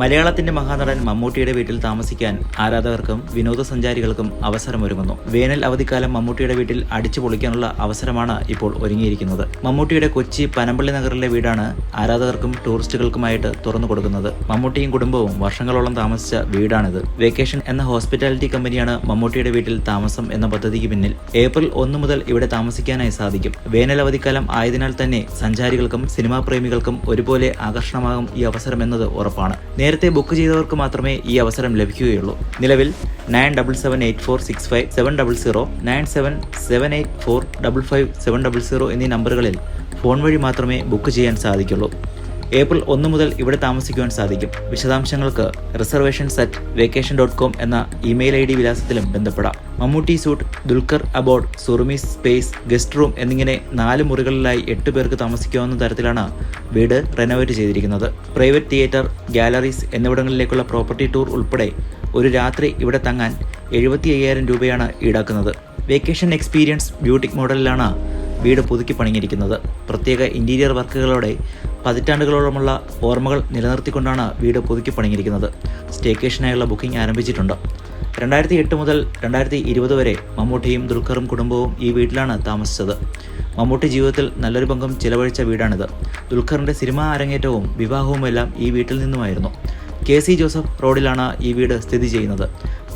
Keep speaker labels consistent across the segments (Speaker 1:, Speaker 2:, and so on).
Speaker 1: മലയാളത്തിന്റെ മഹാനടൻ മമ്മൂട്ടിയുടെ വീട്ടിൽ താമസിക്കാൻ ആരാധകർക്കും വിനോദസഞ്ചാരികൾക്കും അവസരമൊരുങ്ങുന്നു. വേനൽ അവധിക്കാലം മമ്മൂട്ടിയുടെ വീട്ടിൽ അടിച്ചു പൊളിക്കാനുള്ള അവസരമാണ് ഇപ്പോൾ ഒരുങ്ങിയിരിക്കുന്നത്. മമ്മൂട്ടിയുടെ കൊച്ചി പനമ്പള്ളി നഗറിലെ വീടാണ് ആരാധകർക്കും ടൂറിസ്റ്റുകൾക്കുമായിട്ട് തുറന്നു കൊടുക്കുന്നത്. മമ്മൂട്ടിയും കുടുംബവും വർഷങ്ങളോളം താമസിച്ച വീടാണിത്. വെക്കേഷൻ എന്ന ഹോസ്പിറ്റാലിറ്റി കമ്പനിയാണ് മമ്മൂട്ടിയുടെ വീട്ടിൽ താമസം എന്ന പദ്ധതിക്ക് പിന്നിൽ. ഏപ്രിൽ ഒന്ന് മുതൽ ഇവിടെ താമസിക്കാനായി സാധിക്കും. വേനൽ അവധിക്കാലം ആയതിനാൽ തന്നെ സഞ്ചാരികൾക്കും സിനിമാ പ്രേമികൾക്കും ഒരുപോലെ ആകർഷണമാകും ഈ അവസരമെന്നത് ഉറപ്പാണ്. നേരത്തെ ബുക്ക് ചെയ്തവർക്ക് മാത്രമേ ഈ അവസരം ലഭിക്കുകയുള്ളൂ. നിലവിൽ nine double seven eight four six five seven double zero nine seven seven eight four double five seven double zero എന്നീ നമ്പറുകളിൽ ഫോൺ വഴി മാത്രമേ ബുക്ക് ചെയ്യാൻ സാധിക്കുള്ളൂ. ഏപ്രിൽ ഒന്ന് മുതൽ ഇവിടെ താമസിക്കുവാൻ സാധിക്കും. വിശദാംശങ്ങൾക്ക് reservation set vacation dot com എന്ന ഇമെയിൽ ഐ ഡി വിലാസത്തിലും ബന്ധപ്പെടാം. Mammootty suite Dulquer abode Surumi space guest room എന്നിങ്ങനെ നാല് മുറികളിലായി എട്ട് പേർക്ക് താമസിക്കാവുന്ന തരത്തിലാണ് വീട് റെനോവേറ്റ് ചെയ്തിരിക്കുന്നത്. പ്രൈവറ്റ് തിയേറ്റർ ഗാലറീസ് എന്നിവിടങ്ങളിലേക്കുള്ള പ്രോപ്പർട്ടി ടൂർ ഉൾപ്പെടെ ഒരു രാത്രി ഇവിടെ തങ്ങാൻ എഴുപത്തി അയ്യായിരം രൂപയാണ് ഈടാക്കുന്നത്. വെക്കേഷൻ എക്സ്പീരിയൻസ് ബ്യൂട്ടിക് മോഡലിലാണ് വീട് പുതുക്കി പണിഞ്ഞിരിക്കുന്നത്. പ്രത്യേക ഇന്റീരിയർ വർക്കുകളോടെ പതിറ്റാണ്ടുകളോളമുള്ള ഓർമ്മകൾ നിലനിർത്തിക്കൊണ്ടാണ് വീട് പുതുക്കി പണിഞ്ഞിരിക്കുന്നത്. സ്റ്റേക്കേഷനായുള്ള ബുക്കിംഗ് ആരംഭിച്ചിട്ടുണ്ട്. രണ്ടായിരത്തി എട്ട് മുതൽ രണ്ടായിരത്തി ഇരുപത് വരെ മമ്മൂട്ടിയും ദുൽഖറും കുടുംബവും ഈ വീട്ടിലാണ് താമസിച്ചത്. മമ്മൂട്ടി ജീവിതത്തിൽ നല്ലൊരു പങ്കും ചിലവഴിച്ച വീടാണിത്. ദുൽഖറിന്റെ സിനിമാ അരങ്ങേറ്റവും വിവാഹവുമെല്ലാം ഈ വീട്ടിൽ നിന്നുമായിരുന്നു. കെ സി ജോസഫ് റോഡിലാണ് ഈ വീട് സ്ഥിതി ചെയ്യുന്നത്.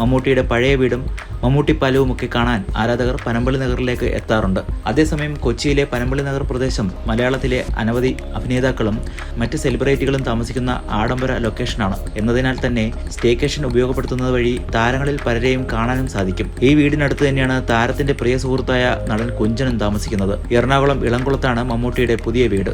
Speaker 1: മമ്മൂട്ടിയുടെ പഴയ വീടും മമ്മൂട്ടി പാലവും ഒക്കെ കാണാൻ ആരാധകർ പനമ്പള്ളി നഗറിലേക്ക് എത്താറുണ്ട്. അതേസമയം കൊച്ചിയിലെ പനമ്പള്ളി നഗർ പ്രദേശം മലയാളത്തിലെ അനവധി അഭിനേതാക്കളും മറ്റ് സെലിബ്രിറ്റികളും താമസിക്കുന്ന ആഡംബര ലൊക്കേഷനാണ്. എന്നതിനാൽ തന്നെ സ്റ്റേക്കേഷൻ ഉപയോഗപ്പെടുത്തുന്നത് വഴി താരങ്ങളിൽ പലരെയും കാണാനും സാധിക്കും. ഈ വീടിനടുത്ത് തന്നെയാണ് താരത്തിന്റെ പ്രിയ സുഹൃത്തായ നടൻ കുഞ്ചനും താമസിക്കുന്നത്. എറണാകുളം ഇളംകുളത്താണ് മമ്മൂട്ടിയുടെ പുതിയ വീട്.